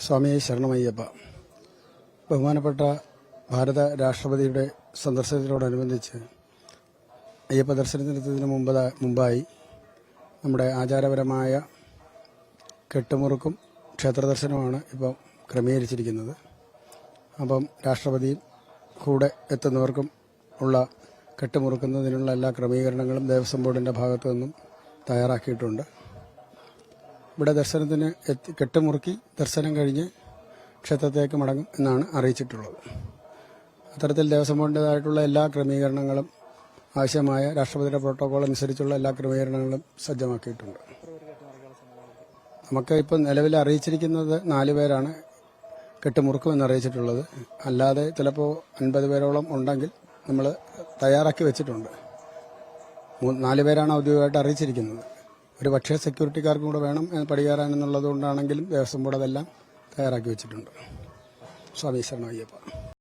സ്വാമി ശരണമയ്യപ്പ. ബഹുമാനപ്പെട്ട ഭാരത രാഷ്ട്രപതിയുടെ സന്ദർശനത്തോടനുബന്ധിച്ച് അയ്യപ്പ ദർശനത്തിനെത്തുന്നതിന് മുമ്പ് മുമ്പായി നമ്മുടെ ആചാരപരമായ കെട്ടുമുറുക്കും ക്ഷേത്ര ദർശനമാണ് ഇപ്പോൾ ക്രമീകരിച്ചിരിക്കുന്നത്. അപ്പം രാഷ്ട്രപതിയും കൂടെ എത്തുന്നവർക്കും ഉള്ള കെട്ടുമുറുക്കുന്നതിനുള്ള എല്ലാ ക്രമീകരണങ്ങളും ദേവസ്വം ബോർഡിന്റെ ഭാഗത്തു നിന്നും തയ്യാറാക്കിയിട്ടുണ്ട്. ഇവിടെ ദർശനത്തിന് എത്തി കെട്ടുമുറുക്കി ദർശനം കഴിഞ്ഞ് ക്ഷേത്രത്തിലേക്ക് മടങ്ങും എന്നാണ് അറിയിച്ചിട്ടുള്ളത്. അത്തരത്തിൽ ദേവസ്വം ബോർഡിന്റെതായിട്ടുള്ള എല്ലാ ക്രമീകരണങ്ങളും ആവശ്യമായ രാഷ്ട്രപതിയുടെ പ്രോട്ടോകോൾ അനുസരിച്ചുള്ള എല്ലാ ക്രമീകരണങ്ങളും സജ്ജമാക്കിയിട്ടുണ്ട്. നമുക്ക് ഇപ്പം നിലവിൽ അറിയിച്ചിരിക്കുന്നത് നാല് പേരാണ് കെട്ടുമുറുക്കുമെന്ന് അറിയിച്ചിട്ടുള്ളത്. അല്ലാതെ ചിലപ്പോൾ അൻപത് പേരോളം ഉണ്ടെങ്കിൽ നമ്മൾ തയ്യാറാക്കി വെച്ചിട്ടുണ്ട്. നാല് പേരാണ് ഔദ്യോഗികമായിട്ട് അറിയിച്ചിരിക്കുന്നത്. ഒരു പക്ഷേ സെക്യൂരിറ്റിക്കാർക്കും കൂടെ വേണം എന്നുള്ളത് കൊണ്ടാണെങ്കിലും ദേവസ്വം ബോർഡ് അതെല്ലാം തയ്യാറാക്കി വെച്ചിട്ടുണ്ട്. സ്വാമി ശരണം അയ്യപ്പ